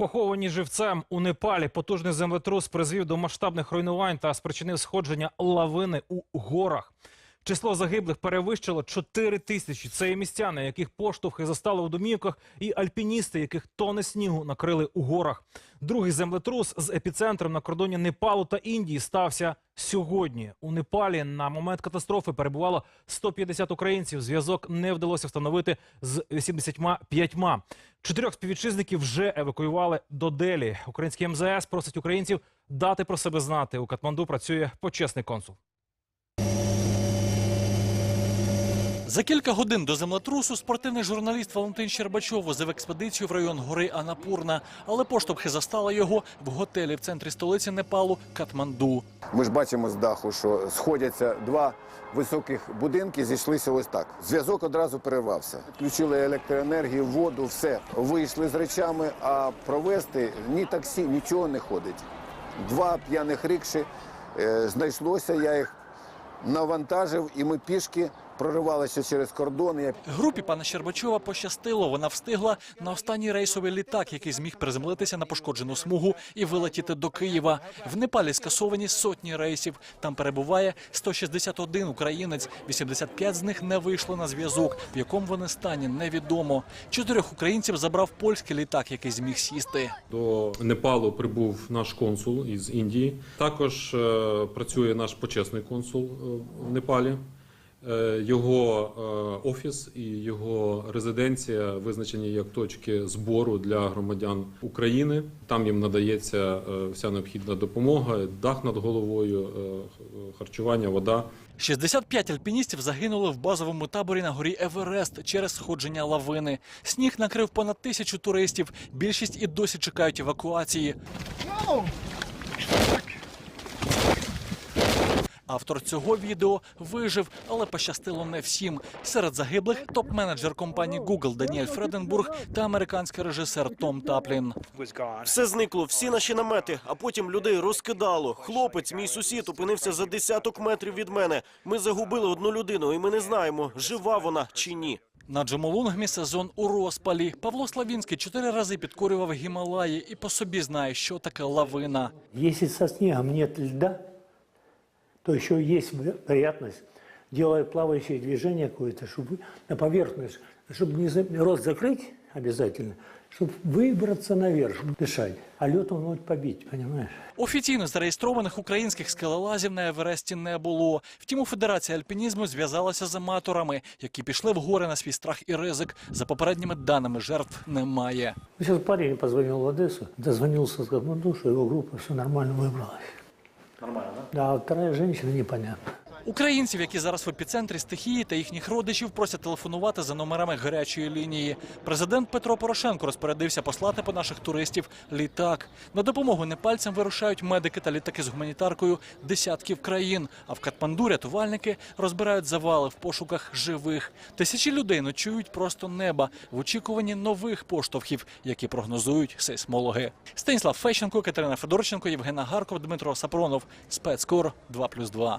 Поховані живцем у Непалі потужний землетрус призвів до масштабних руйнувань та спричинив сходження лавини у горах. Число загиблих перевищило 4 тисячі. Це і містяни, яких поштовхи застали у домівках, і альпіністи, яких тони снігу накрили у горах. Другий землетрус з епіцентром на кордоні Непалу та Індії стався сьогодні. У Непалі на момент катастрофи перебувало 150 українців. Зв'язок не вдалося встановити з 85. Чотирьох співвітчизників вже евакуювали до Делі. Український МЗС просить українців дати про себе знати. У Катманду працює почесний консул. За кілька годин до землетрусу спортивний журналіст Валентин Щербачов возив експедицію в район гори Анапурна, але поштовхи застали його в готелі в центрі столиці Непалу Катманду. Ми ж бачимо з даху, що сходяться два високих будинки, зійшлися ось так. Зв'язок одразу перервався. Включили електроенергію, воду, все. Вийшли з речами, а провести ні таксі, нічого не ходить. Два п'яних рикші е, знайшлося, я їх навантажив, і ми пішки проривалися через кордон. Я Групі пана Щербачова пощастило. Вона встигла на останній рейсовий літак, який зміг приземлитися на пошкоджену смугу і вилетіти до Києва. В Непалі скасовані сотні рейсів. Там перебуває 161 українець. 85 з них не вийшли на зв'язок. В якому вони стані невідомо. Чотирьох українців забрав польський літак, який зміг сісти. До Непалу прибув наш консул із Індії. Також е, працює наш почесний консул е, в Непалі. Е, Його е, офіс і його резиденція визначені як точки збору для громадян України. Там їм надається е, вся необхідна допомога, дах над головою, харчування, вода. 65 альпіністів загинули в базовому таборі на горі Еверест через сходження лавини. Сніг накрив понад тисячу туристів. Більшість і досі чекають евакуації. Автор цього відео вижив, але пощастило не всім. Серед загиблих топ-менеджер компанії Google Даніель Фреденбург та американський режисер Том Таплін. Все зникло, всі наші намети, а потім людей розкидало. Хлопець, мій сусід, опинився за десяток метрів від мене. Ми загубили одну людину, і ми не знаємо, жива вона чи ні. На Джомолунгмі сезон у розпалі. Павло Славінський чотири рази підкорював Гімалаї і по собі знає, що таке лавина. Если со снегом нет льда, то еще есть вероятность, делая плавающее движение какое-то, чтобы на поверхность, чтобы не за- рот закрыть обязательно, чтобы выбраться наверх, чтобы дышать. А лед он может побить, понимаешь? Офіційно зареєстрованих українських скелелазів на Евересті не було. Втім, у Федерації альпінізму зв'язалася з аматорами, які пішли в гори на свій страх і ризик. За попередніми даними жертв немає. Сейчас парень позвонил в Одессу, дозвонился с Катманду, что его группа все нормально выбралась. Нормально, да? Да, вторая женщина непонятно. Українців, які зараз в епіцентрі стихії та їхніх родичів, просять телефонувати за номерами гарячої лінії. Президент Петро Порошенко розпорядився послати по наших туристів літак. На допомогу непальцям вирушають медики та літаки з гуманітаркою десятків країн. А в Катманду рятувальники розбирають завали в пошуках живих. Тисячі людей ночують просто неба в очікуванні нових поштовхів, які прогнозують сейсмологи. Станіслав Фещенко, Катерина Федорченко, Євгена Гарков, Дмитро Сапронов. Спецкор 2+,2.